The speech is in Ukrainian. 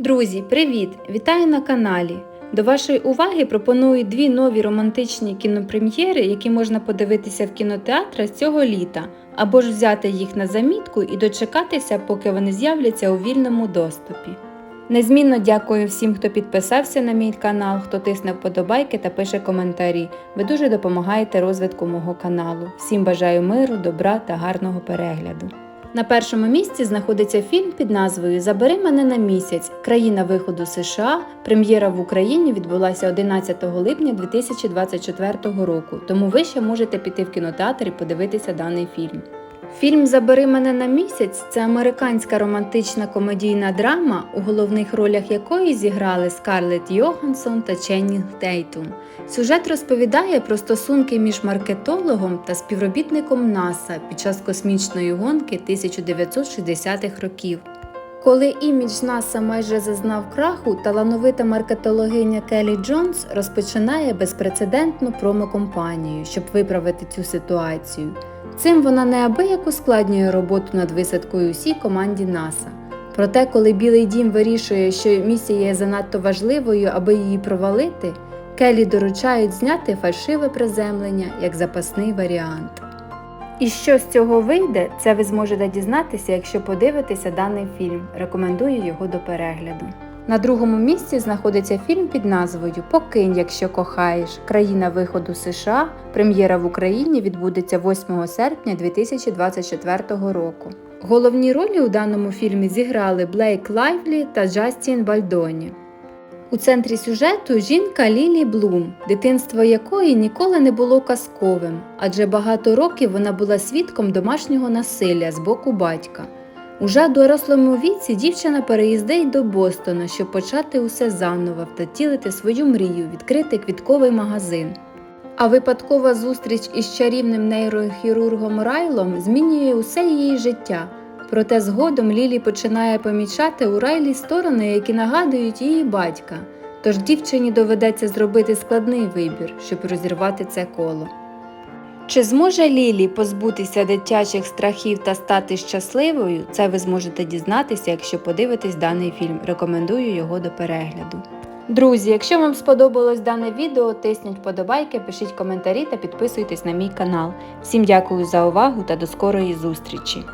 Друзі, привіт! Вітаю на каналі! До вашої уваги пропоную дві нові романтичні кінопрем'єри, які можна подивитися в кінотеатрах цього літа, або ж взяти їх на замітку і дочекатися, поки вони з'являться у вільному доступі. Незмінно дякую всім, хто підписався на мій канал, хто тисне вподобайки та пише коментарі. Ви дуже допомагаєте розвитку мого каналу. Всім бажаю миру, добра та гарного перегляду. На першому місці знаходиться фільм під назвою Забери мене на місяць. Країна виходу США. Прем'єра в Україні відбулася 11 липня 2024 року, тому ви ще можете піти в кінотеатр і подивитися даний фільм. Фільм Забери мене на місяць це американська романтична комедійна драма, у головних ролях якої зіграли Скарлетт Йоханссон та Ченнінг Тейтум. Сюжет розповідає про стосунки між маркетологом та співробітником НАСА під час космічної гонки 1960-х років. Коли імідж НАСА майже зазнав краху, талановита маркетологиня Келі Джонс розпочинає безпрецедентну промокомпанію, щоб виправити цю ситуацію. Цим вона неабияк ускладнює роботу над висадкою усій команді НАСА. Проте, коли Білий дім вирішує, що місія є занадто важливою, аби її провалити, Келі доручають зняти фальшиве приземлення як запасний варіант. І що з цього вийде, це ви зможете дізнатися, якщо подивитеся даний фільм. Рекомендую його до перегляду. На другому місці знаходиться фільм під назвою Покинь, якщо кохаєш. Країна виходу США. Прем'єра в Україні відбудеться 8 серпня 2024 року. Головні ролі у даному фільмі зіграли Блейк Лайвлі та Джастін Бальдоні. У центрі сюжету жінка Лілі Блум, дитинство якої ніколи не було казковим, адже багато років вона була свідком домашнього насилля з боку батька. Уже в дорослому віці дівчина переїздить до Бостона, щоб почати усе заново, втілити свою мрію, відкрити квітковий магазин. А випадкова зустріч із чарівним нейрохірургом Райлом змінює усе її життя. Проте згодом Лілі починає помічати у Райлі сторони, які нагадують її батька. Тож дівчині доведеться зробити складний вибір, щоб розірвати це коло. Чи зможе Лілі позбутися дитячих страхів та стати щасливою? Це ви зможете дізнатися, якщо подивитесь даний фільм. Рекомендую його до перегляду. Друзі, якщо вам сподобалось дане відео, тисніть вподобайки, пишіть коментарі та підписуйтесь на мій канал. Всім дякую за увагу та до скорої зустрічі!